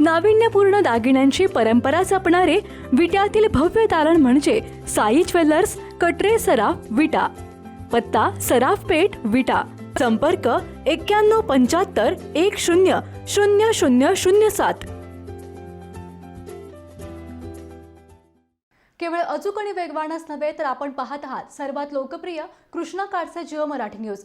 नाविन्यपूर्ण दागिन्यांची परंपरा जपणारे विट्यातील भव्य तारण म्हणजे साई ज्वेलर्स कटरे सराफ विटा पत्ता सराफ पेठ विटा संपर्क एक्क्याण्णव पंच्याहत्तर एक शून्य शून्य शून्य शून्य सात. केवळ अचूक आणि वेगवानच नव्हे तर आपण पाहत आहात सर्वात लोकप्रिय कृष्णा काडचे जिओ मराठी न्यूज.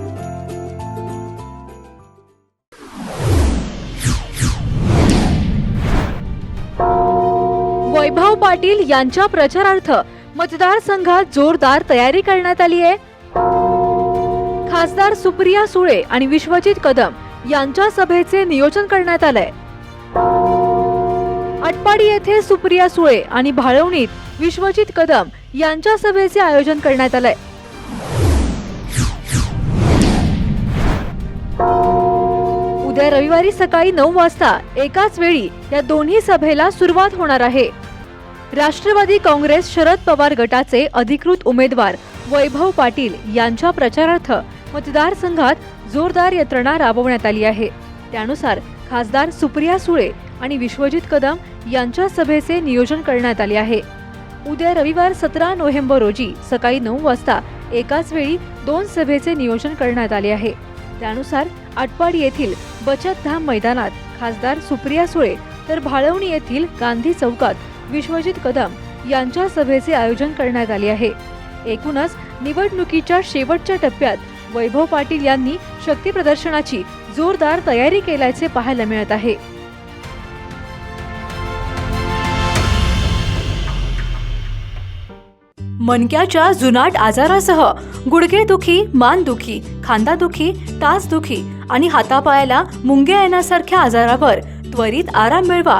वैभव पाटील यांच्या प्रचारार्थ मतदारसंघात जोरदार तयारी करण्यात आली आहे. खासदार सुप्रिया सुळे आणि विश्वजित कदम यांच्या सभेचे नियोजन करण्यात आलंय. अटपाडी येथे सुप्रिया सुळे आणि भाळवणीत विश्वजित कदम यांच्या सभेचे आयोजन करण्यात आलंय. उद्या रविवारी सकाळी नऊ वाजता एकाच वेळी या दोन्ही सभेला सुरुवात होणार आहे. राष्ट्रवादी काँग्रेस शरद पवार गटाचे अधिकृत उमेदवार वैभव पाटील यांच्या प्रचारार्थ मतदारसंघात जोरदार यंत्रणा राबवण्यात आली आहे. त्यानुसार खासदार सुप्रिया सुळे आणि विश्वजित कदम यांच्या सभेचे नियोजन करण्यात आले आहे. उद्या रविवार सतरा नोव्हेंबर रोजी सकाळी नऊ वाजता एकाच वेळी दोन सभेचे नियोजन करण्यात आले आहे. त्यानुसार आटपाडी येथील बचत धाम मैदानात खासदार सुप्रिया सुळे तर भाळवणी येथील गांधी चौकात विश्वजित कदम यांच्या सभेचे आयोजन करण्यात आले आहे. एकूणच निवडणुकीच्या शेवटच्या टप्प्यात वैभव पाटील यांनी शक्ती प्रदर्शनाची जोरदार तयारी केल्याचे पाहायला मिळत आहे. मणक्याच्या जुनाट आजारासह गुडघेदुखी मानदुखी खांदादुखी टाचदुखी आणि हातापायाला मुंग्या येण्यासारख्या आजारावर त्वरित आराम मिळवा